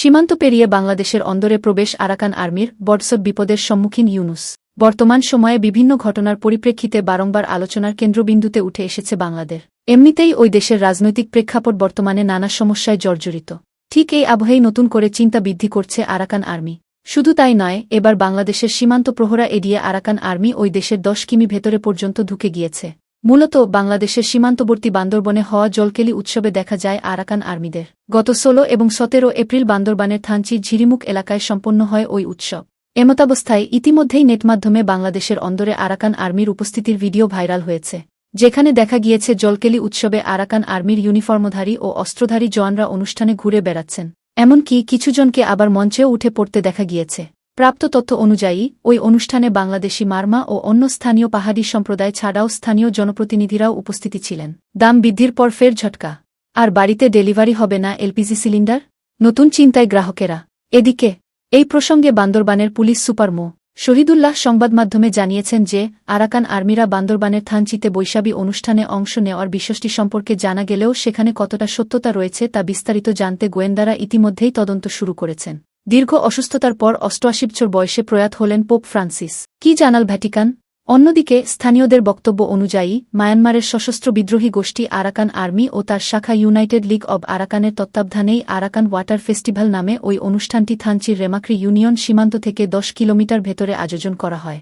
সীমান্ত পেরিয়ে বাংলাদেশের অন্দরে প্রবেশ আরাকান আর্মির বডসব বিপদের সম্মুখীন ইউনুস। বর্তমান সময়ে বিভিন্ন ঘটনার পরিপ্রেক্ষিতে বারংবার আলোচনার কেন্দ্রবিন্দুতে উঠে এসেছে বাংলাদেশ। এমনিতেই ওই দেশের রাজনৈতিক প্রেক্ষাপট বর্তমানে নানা সমস্যায় জর্জরিত। ঠিক এই আবহেই নতুন করে চিন্তা বৃদ্ধি করছে আরাকান আর্মি। শুধু তাই নয়, এবার বাংলাদেশের সীমান্ত প্রহরা এড়িয়ে আরাকান আর্মি ওই দেশের দশ কিমি ভেতরে পর্যন্ত ঢুকে গিয়েছে। মূলত বাংলাদেশের সীমান্তবর্তী বান্দরবনে হওয়া জলকেলি উৎসবে দেখা যায় আরাকান আর্মিদের। গত ষোলো এবং সতেরো এপ্রিল বান্দরবানের থানচি ঝিরিমুখ এলাকায় সম্পন্ন হয় ওই উৎসব। এমতাবস্থায় ইতিমধ্যেই নেটমাধ্যমে বাংলাদেশের অন্দরে আরাকান আর্মির উপস্থিতির ভিডিও ভাইরাল হয়েছে, যেখানে দেখা গিয়েছে জলকেলি উৎসবে আরাকান আর্মির ইউনিফর্মধারী ও অস্ত্রধারী জওয়ানরা অনুষ্ঠানে ঘুরে বেড়াচ্ছেন। এমনকি কিছুজনকে আবার মঞ্চেও উঠে পড়তে দেখা গিয়েছে। প্রাপ্ত তথ্য অনুযায়ী, ওই অনুষ্ঠানে বাংলাদেশি মার্মা ও অন্য স্থানীয় পাহাড়ি সম্প্রদায় ছাড়াও স্থানীয় জনপ্রতিনিধিরাও উপস্থিতি ছিলেন। দাম বৃদ্ধির পর ফের ঝটকা। আর বাড়িতে ডেলিভারি হবে না এলপিজি সিলিন্ডার? নতুন চিন্তায় গ্রাহকেরা। এদিকে, এই প্রসঙ্গে বান্দরবানের পুলিশ সুপার মো. শহীদুল্লাহ সংবাদ মাধ্যমে জানিয়েছেন যে, আরাকান আর্মিরা বান্দরবানের থানচিতে বৈশাবী অনুষ্ঠানে অংশ নেওয়ার বিষয়টি সম্পর্কে জানা গেলেও সেখানে কতটা সত্যতা রয়েছে তা বিস্তারিত জানতে গোয়েন্দারা ইতিমধ্যেই তদন্ত শুরু করেছেন। দীর্ঘ অসুস্থতার পর অষ্টআশি বছর বয়সে প্রয়াত হলেন পোপ ফ্রান্সিস। কি জানাল ভ্যাটিকান? অন্যদিকে, স্থানীয়দের বক্তব্য অনুযায়ী, মায়ানমারের সশস্ত্র বিদ্রোহী গোষ্ঠী আরাকান আর্মি ও তার শাখা ইউনাইটেড লীগ অব আরাকানের তত্ত্বাবধানেই আরাকান ওয়াটার ফেস্টিভ্যাল নামে ওই অনুষ্ঠানটি থানচির রেমাক্রি ইউনিয়ন সীমান্ত থেকে দশ কিলোমিটার ভেতরে আয়োজন করা হয়।